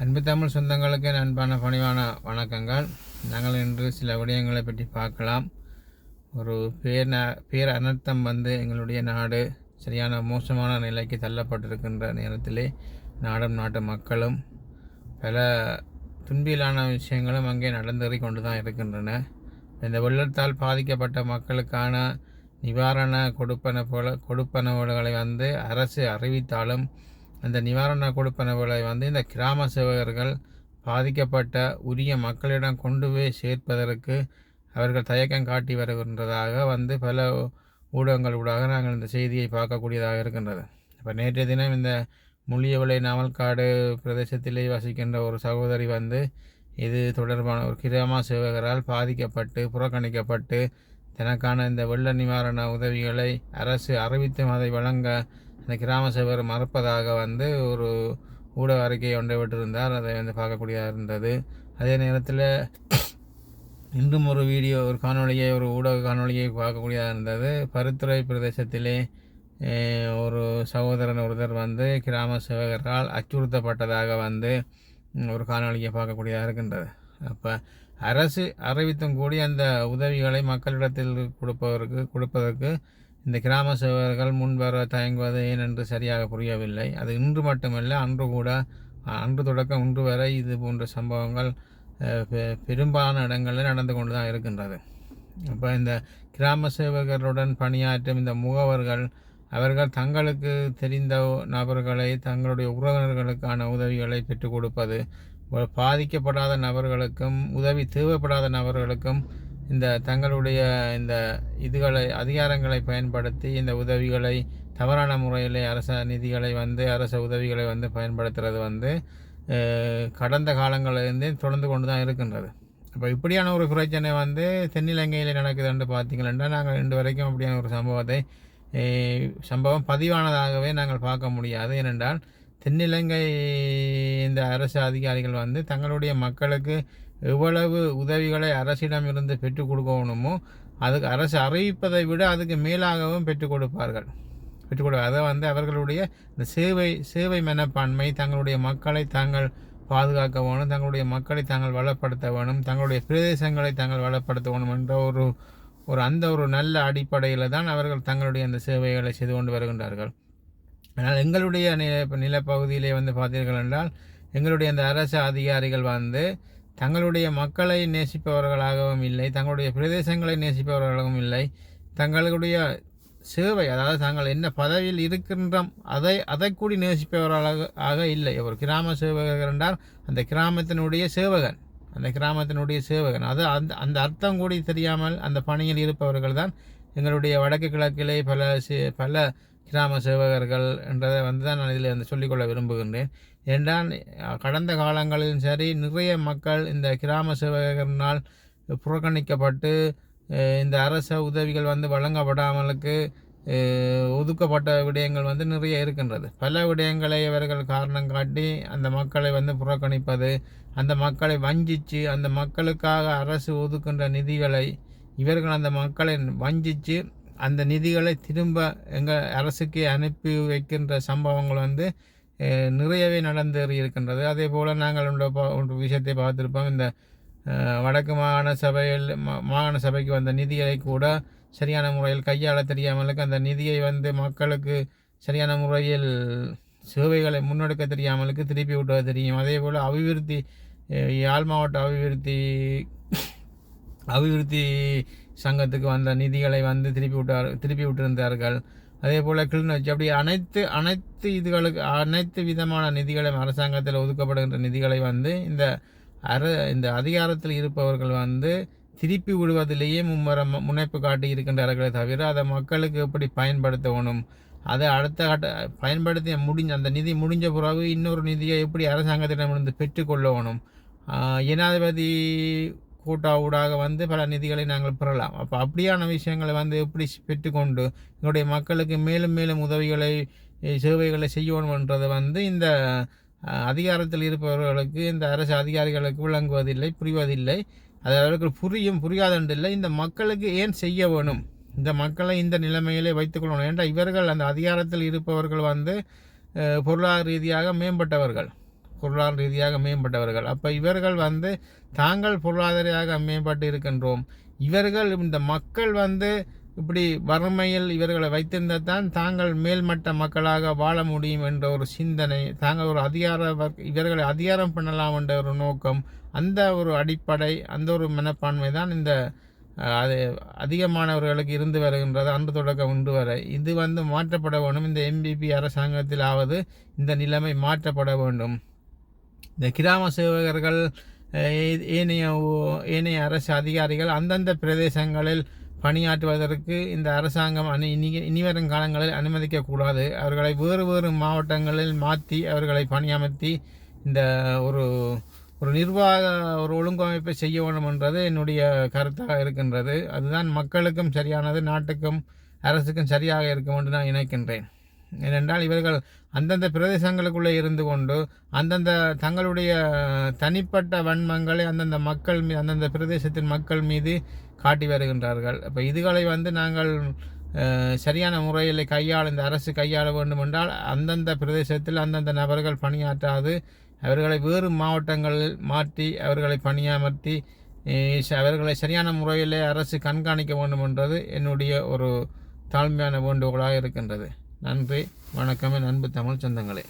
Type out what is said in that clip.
அன்பு தமிழ் சொந்தங்களுக்கு நண்பான அன்பான பணிவான வணக்கங்கள். நாங்கள் இன்று சில விடயங்களை பற்றி பார்க்கலாம். ஒரு பேர் ந- பேர் அனர்த்தம் வந்து எங்களுடைய நாடு சரியான மோசமான நிலைக்கு தள்ளப்பட்டிருக்கின்ற நேரத்திலே நாடும் நாட்டு மக்களும் பல துன்பியலான விஷயங்களும் அங்கே நடந்தேறி கொண்டு தான் இருக்கின்றன. இந்த வெள்ளத்தால் பாதிக்கப்பட்ட மக்களுக்கான நிவாரண கொடுப்பன போல கொடுப்பனவுகளை வந்து அரசு அறிவித்தாலும் அந்த நிவாரண கொடுப்பனவுகளை வந்து இந்த கிராம சேவகர்கள் பாதிக்கப்பட்ட உரிய மக்களிடம் கொண்டு போய் சேர்ப்பதற்கு அவர்கள் தயக்கம் காட்டி வருகின்றதாக வந்து பல ஊடகங்கள் ஊடாக நாங்கள் இந்த செய்தியை பார்க்கக்கூடியதாக இருக்கின்றது. இப்போ நேற்றைய தினம் இந்த முள்ளியவளை நாவல்காடு பிரதேசத்திலே வசிக்கின்ற ஒரு சகோதரி வந்து இது தொடர்பான ஒரு கிராம சேவகரால் பாதிக்கப்பட்டு புறக்கணிக்கப்பட்டு தனக்கான இந்த வெள்ள நிவாரண உதவிகளை அரசு அறிவித்தும் அதை வழங்க இந்த கிராம சேவகர் மறுப்பதாக வந்து ஒரு ஊடக அறிக்கை ஒன்றை விட்டிருந்தார். அதை வந்து பார்க்கக்கூடியதாக இருந்தது. அதே நேரத்தில் இன்றும் ஒரு வீடியோ ஒரு காணொளியை ஒரு ஊடக காணொலியை பார்க்கக்கூடியதாக இருந்தது. பருத்துறை பிரதேசத்திலே ஒரு சகோதரன் ஒருத்தர் வந்து கிராம சேவகரால் அச்சுறுத்தப்பட்டதாக வந்து ஒரு காணொளியை பார்க்கக்கூடியதாக இருக்கின்றது. அப்போ அரசு அறிவித்தும் கூடி அந்த உதவிகளை மக்களிடத்தில் கொடுப்பதற்கு கொடுப்பதற்கு இந்த கிராம சேவர்கள் முன்வர தயங்குவது ஏனென்று சரியாக புரியவில்லை? அது இன்று மட்டுமல்ல அன்று கூட அன்று தொடக்கம் இன்று வரை இது போன்ற சம்பவங்கள் பெ- பெரும்பாலான இடங்களில் நடந்து கொண்டு தான் இருக்கின்றது. இப்போ இந்த கிராம சேவகர்களுடன் பணியாற்றும் இந்த முகவர்கள் அவர்கள் தங்களுக்கு தெரிந்த நபர்களை தங்களுடைய உறவினர்களுக்கான உதவிகளை பெற்றுக் கொடுப்பது பாதிக்கப்படாத நபர்களுக்கும் உதவி தேவைப்படாத நபர்களுக்கும் இந்த தங்களுடைய இந்த இதுகளை அதிகாரங்களை பயன்படுத்தி இந்த உதவிகளை தவறான முறையில் அரச நிதிகளை வந்து அரச உதவிகளை வந்து பயன்படுத்துறது வந்து கடந்த காலங்களிலிருந்தே தொடர்ந்து கொண்டு தான் இருக்கின்றது. அப்போ இப்படியான ஒரு பிரச்சனை வந்து தென்னிலங்கையில் நடக்குதுன்னு பார்த்தீங்கன்னா நாங்கள் இன்று வரைக்கும் அப்படியான ஒரு சம்பவத்தை சம்பவம் பதிவானதாகவே நாங்கள் பார்க்க முடியாது. ஏனென்றால் தென்னிலங்கை இந்த அரசு அதிகாரிகள் வந்து தங்களுடைய மக்களுக்கு எவ்வளவு உதவிகளை அரசிடம் இருந்து பெற்றுக் கொடுக்கணுமோ அதுக்கு அரசு அறிவிப்பதை விட அதுக்கு மேலாகவும் பெற்றுக் கொடுப்பார்கள். பெற்றுக் கொடு அதை வந்து அவர்களுடைய இந்த சேவை சேவை மனப்பான்மை தங்களுடைய மக்களை தாங்கள் பாதுகாக்க வேணும் தங்களுடைய மக்களை தாங்கள் வளப்படுத்த வேணும் தங்களுடைய பிரதேசங்களை தாங்கள் வளப்படுத்த வேணும் என்ற ஒரு ஒரு அந்த ஒரு நல்ல அடிப்படையில் தான் அவர்கள் தங்களுடைய அந்த சேவைகளை செய்து கொண்டு வருகின்றார்கள். ஆனால் எங்களுடைய நில நிலப்பகுதியிலே வந்து பார்த்தீர்கள் என்றால் எங்களுடைய அந்த அரசு அதிகாரிகள் வந்து தங்களுடைய மக்களை நேசிப்பவர்களாகவும் இல்லை தங்களுடைய பிரதேசங்களை நேசிப்பவர்களாகவும் இல்லை. தங்களுடைய சேவை அதாவது தாங்கள் என்ன பதவியில் இருக்கின்றோம் அதை அதை கூடி நேசிப்பவர்களாக ஆக இல்லை. ஒரு கிராம சேவகர் என்றால் அந்த கிராமத்தினுடைய சேவகன் அந்த கிராமத்தினுடைய சேவகன். அது அந்த அந்த அர்த்தம் கூடி தெரியாமல் அந்த பணியில் இருப்பவர்கள் தான் எங்களுடைய வடக்கு கிழக்கிலே பல சே- பல கிராம சேவகர்கள் என்றதை வந்து தான் நான் இதில் வந்து சொல்லிக்கொள்ள விரும்புகின்றேன். என்றால் கடந்த காலங்களிலும் சரி நிறைய மக்கள் இந்த கிராம சேவகர்னால் புறக்கணிக்கப்பட்டு இந்த அரச உதவிகள் வந்து வழங்கப்படாமலுக்கு ஒதுக்கப்பட்ட விடயங்கள் வந்து நிறைய இருக்கின்றது. பல விடயங்களை இவர்கள் காரணம் காட்டி அந்த மக்களை வந்து புறக்கணிப்பது அந்த மக்களை வஞ்சித்து அந்த மக்களுக்காக அரசு ஒதுக்கின்ற நிதிகளை இவர்கள் அந்த மக்களை வஞ்சித்து அந்த நிதிகளை திரும்ப எங்கள் அரசுக்கு அனுப்பி வைக்கின்ற சம்பவங்கள் வந்து நிறையவே நடந்தேறி இருக்கின்றது. அதே போல் நாங்கள் ஒன்று விஷயத்தை பார்த்துருப்போம். இந்த வடக்கு மாகாண சபையில் மாகாண சபைக்கு வந்த நிதியை கூட சரியான முறையில் கையாள தெரியாமலுக்கு அந்த நிதியை வந்து மக்களுக்கு சரியான முறையில் சேவைகளை முன்னெடுக்க தெரியாமலுக்கு திருப்பி விட்டுவது தெரியும். அதே போல் அபிவிருத்தி யாழ் மாவட்ட அபிவிருத்தி அபிவிருத்தி சங்கத்துக்கு வந்த நிதிகளை வந்து திருப்பி விட்டார் திருப்பி விட்டிருந்தார்கள். அதே போல் கிளிநொச்சி. அப்படி அனைத்து அனைத்து இதுகளுக்கு அனைத்து விதமான நிதிகளையும் அரசாங்கத்தில் ஒதுக்கப்படுகின்ற நிதிகளை வந்து இந்த அர இந்த அதிகாரத்தில் இருப்பவர்கள் வந்து திருப்பி விடுவதிலேயே மும்மரம் முனைப்பு காட்டி இருக்கின்றார்களே தவிர அதை மக்களுக்கு எப்படி பயன்படுத்தணும்? அதை அடுத்த கட்ட பயன்படுத்தி முடிஞ்ச அந்த நிதி முடிஞ்ச பிறகு இன்னொரு நிதியை எப்படி அரசாங்கத்திடமிருந்து பெற்றுக்கொள்ளணும்? ஜனாதிபதி கூட்டா ஊடாக வந்து பல நிதிகளை நாங்கள் பெறலாம். அப்போ அப்படியான விஷயங்களை வந்து எப்படி பெற்றுக்கொண்டு எங்களுடைய மக்களுக்கு மேலும் மேலும் உதவிகளை சேவைகளை செய்யணும்ன்றது வந்து இந்த அதிகாரத்தில் இருப்பவர்களுக்கு இந்த அரசு அதிகாரிகளுக்கு விளங்குவதில்லை புரிவதில்லை. அது அவர்களுக்கு புரியும் புரியாதென்றில்லை. இந்த மக்களுக்கு ஏன் செய்ய வேணும்? இந்த மக்களை இந்த நிலைமையிலே வைத்துக்கொள்ளணும் ஏன்டா இவர்கள் அந்த அதிகாரத்தில் இருப்பவர்கள் வந்து பொருளாதார ரீதியாக மேம்பட்டவர்கள். பொருளாதார ரீதியாக மேம்பட்டவர்கள். அப்போ இவர்கள் வந்து தாங்கள் பொருளாதாரியாக மேம்பட்டு இருக்கின்றோம். இவர்கள் இந்த மக்கள் வந்து இப்படி வறுமையில் இவர்களை வைத்திருந்தால் தான் தாங்கள் மேல்மட்ட மக்களாக வாழ முடியும் என்ற ஒரு சிந்தனை தாங்கள் ஒரு அதிகார இவர்களை அதிகாரம் பண்ணலாம் என்ற ஒரு நோக்கம் அந்த ஒரு அடிப்படை அந்த ஒரு மனப்பான்மை தான் இந்த அது அதிகமானவர்களுக்கு இருந்து வருகின்றது அன்று தொடக்கம் உண்டு வரை. இது வந்து மாற்றப்பட வேண்டும். இந்த எம்பிபி அரசாங்கத்தில் ஆவது இந்த நிலைமை மாற்றப்பட வேண்டும். இந்த கிராம சேவகர்கள் ஏனைய ஏனைய அரசு அதிகாரிகள் அந்தந்த பிரதேசங்களில் பணியாற்றுவதற்கு இந்த அரசாங்கம் அனு இனி இனிவரும் காலங்களில் அனுமதிக்கக்கூடாது அவர்களை வேறு வேறு மாவட்டங்களில் மாற்றி அவர்களை பணியமர்த்தி இந்த ஒரு ஒரு நிர்வாக ஒரு ஒழுங்கமைப்பை செய்ய வேண்டும் என்றது என்னுடைய கருத்தாக இருக்கின்றது. அதுதான் மக்களுக்கும் சரியானது நாட்டுக்கும் அரசுக்கும் சரியாக இருக்கும் என்று நான் நினைக்கின்றேன். ஏனென்றால் இவர்கள் அந்தந்த பிரதேசங்களுக்குள்ளே இருந்து கொண்டு அந்தந்த தங்களுடைய தனிப்பட்ட வன்மங்களை அந்தந்த மக்கள் மீது அந்தந்த பிரதேசத்தின் மக்கள் மீது காட்டி வருகின்றார்கள். அப்போ இதுகளை வந்து நாங்கள் சரியான முறையில் கையாள இந்த அரசு கையாள வேண்டும் என்றால் அந்தந்த பிரதேசத்தில் அந்தந்த நபர்கள் பணியாற்றாது. அவர்களை வேறு மாவட்டங்களில் மாற்றி அவர்களை பணியமர்த்தி ச- அவர்களை சரியான முறையில் அரசு கண்காணிக்க வேண்டும் என்றது என்னுடைய ஒரு தாழ்மையான வேண்டுகோளாக இருக்கின்றது. நன்றி வணக்கம் என் அன்பு தமிழ் சொந்தங்களே.